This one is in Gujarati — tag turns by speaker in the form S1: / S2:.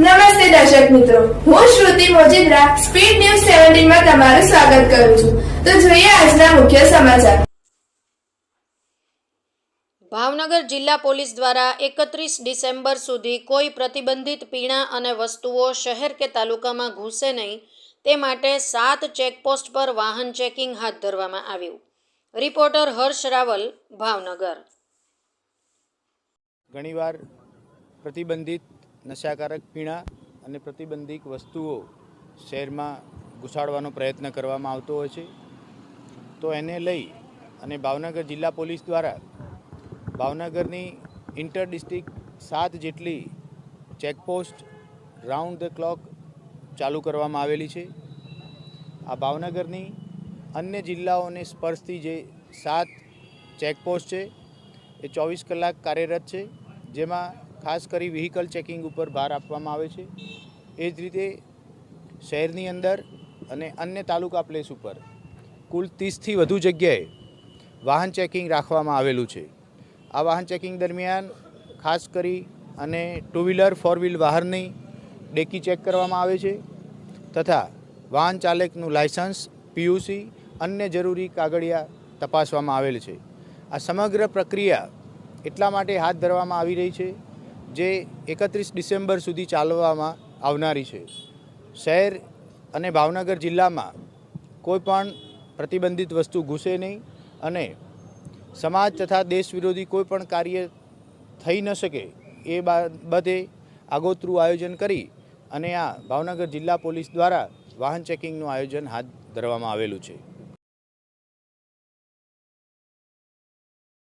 S1: નમસ્તે દર્શક મિત્રો. હું શ્રુતિ મોજીદ્રા સ્પીડ ન્યૂઝ સેવન્ટીનમાં તમારું સ્વાગત કરું છું. તો જોઈએ આજના મુખ્ય સમાચાર.
S2: ભાવનગર જિલ્લા પોલીસ દ્વારા એકત્રીસ ડિસેમ્બર સુધી કોઈ પ્રતિબંધિત પીણા અને વસ્તુઓ શહેર કે તાલુકામાં ઘૂસે નહીં તે માટે સાત ચેકપોસ્ટ પર વાહન ચેકિંગ હાથ ધરવામાં આવ્યું. રિપોર્ટર હર્ષ રાવલ ભાવનગર.
S3: ઘણીવાર પ્રતિબંધિત નશાકારક પીણા અને પ્રતિબંધિત વસ્તુઓ શહેરમાં ઘુસાડવાનો પ્રયત્ન કરવામાં આવતો હોય છે. તો એને લઈ અને ભાવનગર જિલ્લા પોલીસ દ્વારા ભાવનગરની ઇન્ટર ડિસ્ટ્રિક્ટ સાત જેટલી ચેકપોસ્ટ રાઉન્ડ ધ ક્લોક ચાલુ કરવામાં આવેલી છે. આ ભાવનગરની અન્ય જિલ્લાઓને સ્પર્શતી જે સાત ચેકપોસ્ટ છે, એ ચોવીસ કલાક કાર્યરત છે, જેમાં ખાસ કરી વ્હીકલ ચેકિંગ ઉપર ભાર આપવામાં આવે છે. એ જ રીતે શહેરની અંદર અને અન્ય તાલુકા પ્લેસ ઉપર કુલ ત્રીસથી વધુ જગ્યાએ વાહન ચેકિંગ રાખવામાં આવેલું છે. આ વાહન ચેકિંગ દરમિયાન ખાસ કરી અને ટુ વ્હીલર ફોર વ્હીલ વાહનની ડેકી ચેક કરવામાં આવે છે તથા વાહન ચાલકનું લાયસન્સ પીયુસી અન્ય જરૂરી કાગળિયા તપાસવામાં આવેલ છે. આ સમગ્ર પ્રક્રિયા એટલા માટે હાથ ધરવામાં આવી રહી છે જે એકત્રીસ ડિસેમ્બર સુધી ચાલવામાં આવનારી છે. શહેર અને ભાવનગર જિલ્લામાં કોઈ પણ પ્રતિબંધિત વસ્તુ ઘૂસે નહીં અને સમાજ તથા દેશ વિરોધી કોઈ પણ કાર્ય થઈ ન શકે એ બાબતે આગોતરું આયોજન કરી અને આ ભાવનગર જિલ્લા પોલીસ દ્વારા વાહન ચેકિંગનું આયોજન હાથ ધરવામાં આવેલું છે.